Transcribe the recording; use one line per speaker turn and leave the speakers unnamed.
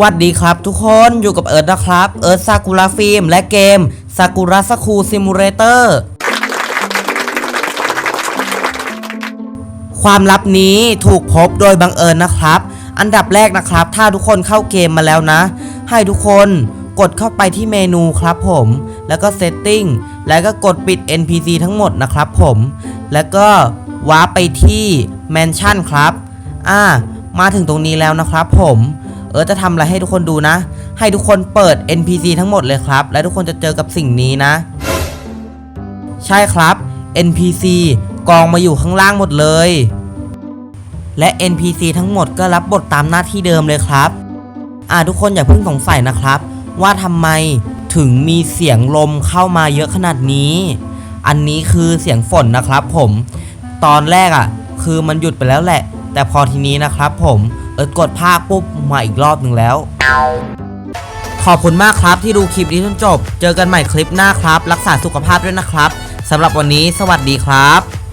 วัดดีครับทุกคนอยู่กับเอิร์ธนะครับ เอิร์ธซากุระฟิล์มและเกมซากุระสคูซิมูเลเตอร์ความลับนี้ถูกพบโดยบังเอิญนะครับ อันดับแรกนะครับ ถ้าทุกคนเข้าเกมมาแล้วนะ ให้ทุกคนกดเข้าไปที่เมนูครับผม แล้วก็ Setting แล้วก็กดปิด NPC ทั้งหมดนะครับผม แล้วก็ว้าร์ปไปที่ Mansion ครับ อ่า มาถึงตรงนี้แล้วนะครับผม เออจะทำอะไรให้ทุกคนดูนะ ให้ทุกคนเปิด NPC ทั้งหมดเลยครับ และทุกคนจะเจอกับสิ่งนี้นะ ใช่ครับ NPC กองมาอยู่ข้างล่างหมดเลย และ NPC ทั้งหมดก็รับบทตามหน้าที่เดิมเลยครับ อ่าทุกคนอย่าเพิ่งสงสัยนะครับ ว่าทำไมถึงมีเสียงลมเข้ามาเยอะขนาดนี้ อันนี้คือเสียงฝนนะครับผม ตอนแรกอะ่ะ คือมันหยุดไปแล้วแหละ แต่พอทีนี้นะครับผม เออกดภาคปุ๊บมาอีกรอบหนึ่งแล้ว ขอบคุณมากครับที่ดูคลิปนี้จนจบ เจอกันใหม่คลิปหน้าครับ รักษาสุขภาพด้วยนะครับสำหรับวันนี้สวัสดีครับ